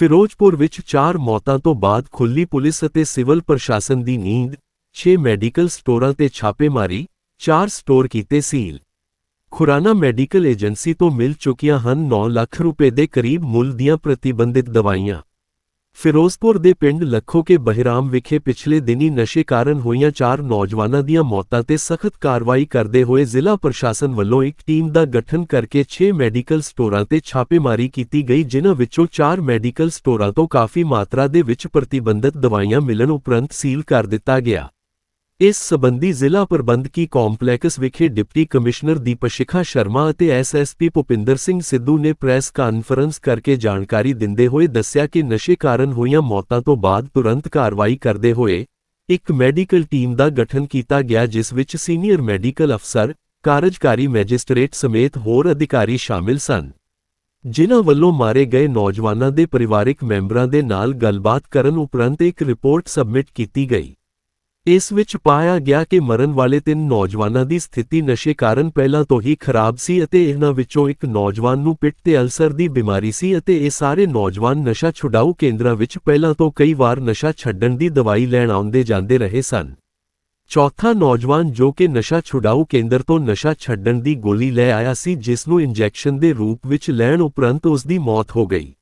ਫਿਰੋਜ਼ਪੁਰ ਵਿੱਚ 4 ਮੌਤਾਂ ਤੋਂ ਬਾਅਦ ਖੁੱਲੀ ਪੁਲਿਸ ਅਤੇ ਸਿਵਲ ਪ੍ਰਸ਼ਾਸਨ ਦੀ ਨੀਂਦ 6 ਮੈਡੀਕਲ ਸਟੋਰਾਂ ਤੇ ਛਾਪੇਮਾਰੀ 4 ਸਟੋਰ ਕੀਤੇ ਸੀਲ। ਖੁਰਾਨਾ ਮੈਡੀਕਲ ਏਜੰਸੀ ਤੋਂ ਮਿਲ ਚੁੱਕੀਆਂ ਹਨ 9 ਲੱਖ ਰੁਪਏ ਦੇ ਕਰੀਬ ਮੁੱਲ ਦੀਆਂ ਪ੍ਰਤੀਬੰਧਿਤ ਦਵਾਈਆਂ। ਫਿਰੋਜ਼ਪੁਰ ਦੇ ਪਿੰਡ ਲੱਖੋ ਕੇ ਬਹਿਰਾਮ ਵਿਖੇ ਪਿਛਲੇ ਦਿਨੀ ਨਸ਼ੇ ਕਾਰਨ ਹੋਈਆਂ ਚਾਰ ਨੌਜਵਾਨਾਂ ਦੀਆਂ ਮੌਤਾਂ ਤੇ ਸਖਤ ਕਾਰਵਾਈ ਕਰਦੇ ਹੋਏ ਜ਼ਿਲ੍ਹਾ ਪ੍ਰਸ਼ਾਸਨ ਵੱਲੋਂ ਇੱਕ ਟੀਮ ਦਾ ਗਠਨ ਕਰਕੇ 6 ਮੈਡੀਕਲ ਸਟੋਰਾਂ ਤੇ ਛਾਪੇਮਾਰੀ ਕੀਤੀ ਗਈ, ਜਿਨ੍ਹਾਂ ਵਿੱਚੋਂ 4 ਮੈਡੀਕਲ ਸਟੋਰਾਂ ਤੋਂ ਕਾਫੀ ਮਾਤਰਾ ਦੇ ਵਿੱਚ ਪ੍ਰਤੀਬੰਧਿਤ ਦਵਾਈਆਂ ਮਿਲਣ ਉਪਰੰਤ ਸੀਲ ਕਰ ਦਿੱਤਾ ਗਿਆ। ਇਸ ਸਬੰਧੀ ਜ਼ਿਲ੍ਹਾ ਪ੍ਰਬੰਧਕੀ ਕੰਪਲੈਕਸ ਵਿਖੇ ਡਿਪਟੀ ਕਮਿਸ਼ਨਰ ਦੀਪਸ਼ਿਖਾ ਸ਼ਰਮਾ ਅਤੇ ਐਸਐਸਪੀ ਭੁਪਿੰਦਰ ਸਿੰਘ ਸਿੱਧੂ ਨੇ ਪ੍ਰੈਸ ਕਾਨਫਰੰਸ ਕਰਕੇ ਜਾਣਕਾਰੀ ਦਿੰਦੇ ਹੋਏ ਦੱਸਿਆ ਕਿ ਨਸ਼ੇ ਕਾਰਨ ਹੋਈਆਂ ਮੌਤਾਂ ਤੋਂ ਬਾਅਦ ਤੁਰੰਤ ਕਾਰਵਾਈ ਕਰਦੇ ਹੋਏ ਇੱਕ ਮੈਡੀਕਲ ਟੀਮ ਦਾ ਗਠਨ ਕੀਤਾ ਗਿਆ, ਜਿਸ ਵਿੱਚ ਸੀਨੀਅਰ ਮੈਡੀਕਲ ਅਫਸਰ, ਕਾਰਜਕਾਰੀ ਮੈਜਿਸਟ੍ਰੇਟ ਸਮੇਤ ਹੋਰ ਅਧਿਕਾਰੀ ਸ਼ਾਮਿਲ ਸਨ। ਜਿਨ੍ਹਾਂ ਵੱਲੋਂ ਮਾਰੇ ਗਏ ਨੌਜਵਾਨਾਂ ਦੇ ਪਰਿਵਾਰਕ ਮੈਂਬਰਾਂ ਦੇ ਨਾਲ ਗੱਲਬਾਤ ਕਰਨ ਉਪਰੰਤ ਇੱਕ ਰਿਪੋਰਟ ਸਬਮਿਟ ਕੀਤੀ ਗਈ। ਇਸ ਵਿੱਚ ਪਾਇਆ ਗਿਆ ਕਿ ਮਰਨ ਵਾਲੇ ਤਿੰਨ ਨੌਜਵਾਨਾਂ ਦੀ ਸਥਿਤੀ ਨਸ਼ੇ ਕਾਰਨ ਪਹਿਲਾਂ ਤੋਂ ਹੀ ਖਰਾਬ ਸੀ ਅਤੇ ਇਹਨਾਂ ਵਿੱਚੋਂ ਇੱਕ ਨੌਜਵਾਨ ਨੂੰ ਪਿੱਟ ਤੇ ਅਲਸਰ ਦੀ ਬਿਮਾਰੀ ਸੀ ਅਤੇ ਇਹ ਸਾਰੇ ਨੌਜਵਾਨ ਨਸ਼ਾ ਛੁਡਾਊ ਕੇਂਦਰਾਂ ਵਿੱਚ ਪਹਿਲਾਂ ਤੋਂ ਕਈ ਵਾਰ ਨਸ਼ਾ ਛੱਡਣ ਦੀ ਦਵਾਈ ਲੈਣ ਆਉਂਦੇ ਜਾਂਦੇ ਰਹੇ ਸਨ। ਚੌਥਾ ਨੌਜਵਾਨ ਜੋ ਕਿ ਨਸ਼ਾ ਛੁਡਾਊ ਕੇਂਦਰ ਤੋਂ ਨਸ਼ਾ ਛੱਡਣ ਦੀ ਗੋਲੀ ਲੈ ਆਇਆ ਸੀ, ਜਿਸ ਨੂੰ ਇੰਜੈਕਸ਼ਨ ਦੇ ਰੂਪ ਵਿੱਚ ਲੈਣ ਉਪਰੰਤ ਉਸ ਦੀ ਮੌਤ ਹੋ ਗਈ।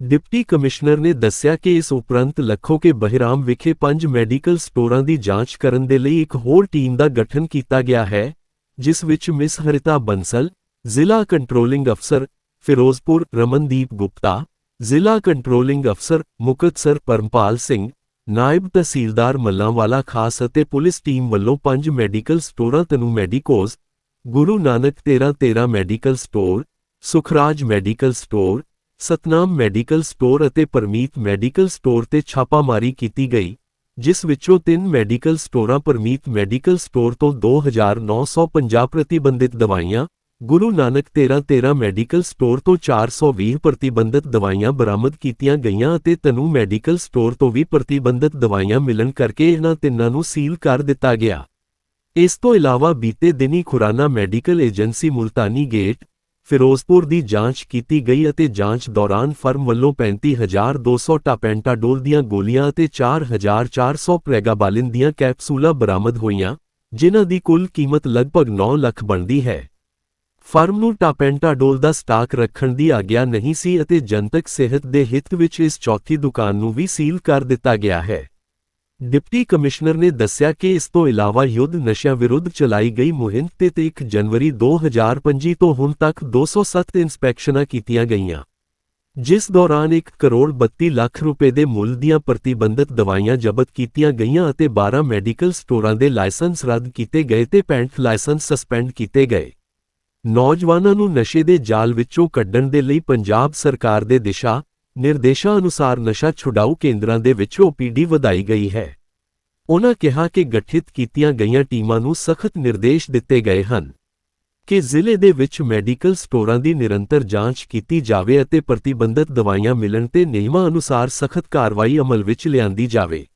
ਡਿਪਟੀ ਕਮਿਸ਼ਨਰ ਨੇ ਦੱਸਿਆ ਕਿ ਇਸ ਉਪਰੰਤ ਲੱਖੋ ਕੇ ਬਹਿਰਾਮ ਵਿਖੇ ਪੰਜ ਮੈਡੀਕਲ ਸਟੋਰਾਂ ਦੀ ਜਾਂਚ ਕਰਨ ਦੇ ਲਈ ਇੱਕ ਹੋਰ ਟੀਮ ਦਾ ਗਠਨ ਕੀਤਾ ਗਿਆ ਹੈ, ਜਿਸ ਵਿੱਚ ਮਿਸ ਹਰਿਤਾ ਬੰਸਲ, ਜ਼ਿਲ੍ਹਾ ਕੰਟਰੋਲਿੰਗ ਅਫਸਰ ਫਿਰੋਜ਼ਪੁਰ ਰਮਨਦੀਪ ਗੁਪਤਾ, ਜ਼ਿਲ੍ਹਾ ਕੰਟਰੋਲਿੰਗ ਅਫਸਰ ਮੁਕਤਸਰ ਪਰਮਪਾਲ ਸਿੰਘ, ਨਾਇਬ ਤਹਿਸੀਲਦਾਰ ਮੱਲਾਂਵਾਲਾ ਖਾਸ ਅਤੇ ਪੁਲਿਸ ਟੀਮ ਵੱਲੋਂ ਪੰਜ ਮੈਡੀਕਲ ਸਟੋਰਾਂ Tanu medicos Guru Nanak 1313 medical store, Sukhraj medical store Satnam medical store ਅਤੇ ਪਰਮੀਤ ਮੈਡੀਕਲ ਸਟੋਰ ਤੇ ਛਾਪਾਮਾਰੀ ਕੀਤੀ ਗਈ, ਜਿਸ ਵਿੱਚੋਂ ਤਿੰਨ ਮੈਡੀਕਲ ਸਟੋਰਾਂ ਪਰਮੀਤ ਮੈਡੀਕਲ ਸਟੋਰ ਤੋਂ 2950 ਪ੍ਰਤੀਬੰਧਿਤ ਦਵਾਈਆਂ, ਗੁਰੂ ਨਾਨਕ 1313 ਮੈਡੀਕਲ ਸਟੋਰ ਤੋਂ 420 ਪ੍ਰਤੀਬੰਧਿਤ ਦਵਾਈਆਂ ਬਰਾਮਦ ਕੀਤੀਆਂ ਗਈਆਂ ਅਤੇ ਤਨੂ ਮੈਡੀਕਲ ਸਟੋਰ ਤੋਂ ਵੀ ਪ੍ਰਤੀਬੰਧਿਤ ਦਵਾਈਆਂ ਮਿਲਣ ਕਰਕੇ ਇਹਨਾਂ ਤਿੰਨਾਂ ਨੂੰ ਸੀਲ ਕਰ ਦਿੱਤਾ ਗਿਆ। ਇਸ ਤੋਂ ਇਲਾਵਾ ਬੀਤੇ ਦਿਨੀ Khurana medical agency Multani gate Ferozepur ਦੀ ਜਾਂਚ ਕੀਤੀ ਗਈ ਅਤੇ ਜਾਂਚ ਦੌਰਾਨ ਫਰਮ ਵੱਲੋਂ 35200 ਟਾਪੈਂਟਾਡੋਲ ਦੀਆਂ ਗੋਲੀਆਂ ਅਤੇ 4400 ਪ੍ਰੈਗਾਬਾਲਿਨ ਦੀਆਂ ਕੈਪਸੂਲਾਂ ਬਰਾਮਦ ਹੋਈਆਂ, ਜਿਨ੍ਹਾਂ ਦੀ ਕੁੱਲ ਕੀਮਤ ਲਗਭਗ 9 ਲੱਖ ਬਣਦੀ ਹੈ। ਫਰਮ ਨੂੰ ਟਾਪੈਂਟਾਡੋਲ ਦਾ ਸਟਾਕ ਰੱਖਣ ਦੀ ਆਗਿਆ ਨਹੀਂ ਸੀ ਅਤੇ ਜਨਤਕ ਸਿਹਤ ਦੇ ਹਿੱਤ ਵਿੱਚ ਇਸ ਚੌਥੀ ਦੁਕਾਨ ਨੂੰ ਵੀ ਸੀਲ ਕਰ ਦਿੱਤਾ ਗਿਆ ਹੈ। ਡਿਪਟੀ ਕਮਿਸ਼ਨਰ ਨੇ ਦੱਸਿਆ ਕਿ ਇਸ ਤੋਂ ਇਲਾਵਾ ਯੁੱਧ ਨਸ਼ਿਆਂ ਵਿਰੁੱਧ ਚਲਾਈ ਗਈ ਮੁਹਿੰਮ ਤੇ 1 ਜਨਵਰੀ 2025 ਤੋਂ ਹੁਣ ਤੱਕ 207 ਇੰਸਪੈਕਸ਼ਨਾਂ ਕੀਤੀਆਂ ਗਈਆਂ, ਜਿਸ ਦੌਰਾਨ 1 ਕਰੋੜ 32 ਲੱਖ ਰੁਪਏ ਦੇ ਮੁੱਲ ਦੀਆਂ ਪ੍ਰਤੀਬੰਧਿਤ ਦਵਾਈਆਂ ਜ਼ਬਤ ਕੀਤੀਆਂ ਗਈਆਂ ਅਤੇ 12 ਮੈਡੀਕਲ ਸਟੋਰਾਂ ਦੇ ਲਾਇਸੈਂਸ ਰੱਦ ਕੀਤੇ ਗਏ ਤੇ 65 ਲਾਇਸੈਂਸ ਸਸਪੈਂਡ ਕੀਤੇ ਗਏ। ਨੌਜਵਾਨਾਂ ਨੂੰ ਨਸ਼ੇ ਦੇ ਜਾਲ ਵਿੱਚੋਂ ਕੱਢਣ ਦੇ ਲਈ ਪੰਜਾਬ ਸਰਕਾਰ ਦੇ ਦਿਸ਼ਾ ਨਿਰਦੇਸ਼ਾਂ ਅਨੁਸਾਰ ਨਸ਼ਾ ਛੁਡਾਊ ਕੇਂਦਰਾਂ ਦੇ ਵਿੱਚ ਓਪੀਡੀ ਵਧਾਈ ਗਈ ਹੈ। ਉਨ੍ਹਾਂ ਕਿਹਾ ਕਿ ਗਠਿਤ ਕੀਤੀਆਂ ਗਈਆਂ ਟੀਮਾਂ ਨੂੰ ਸਖਤ ਨਿਰਦੇਸ਼ ਦਿੱਤੇ ਗਏ ਹਨ ਕਿ ਜ਼ਿਲ੍ਹੇ ਦੇ ਵਿੱਚ ਮੈਡੀਕਲ ਸਟੋਰਾਂ ਦੀ ਨਿਰੰਤਰ ਜਾਂਚ ਕੀਤੀ ਜਾਵੇ ਅਤੇ ਪ੍ਰਤੀਬੰਧਿਤ ਦਵਾਈਆਂ ਮਿਲਣ ਤੇ ਨਿਯਮਾਂ ਅਨੁਸਾਰ ਸਖਤ ਕਾਰਵਾਈ ਅਮਲ ਵਿੱਚ ਲਿਆਂਦੀ ਜਾਵੇ।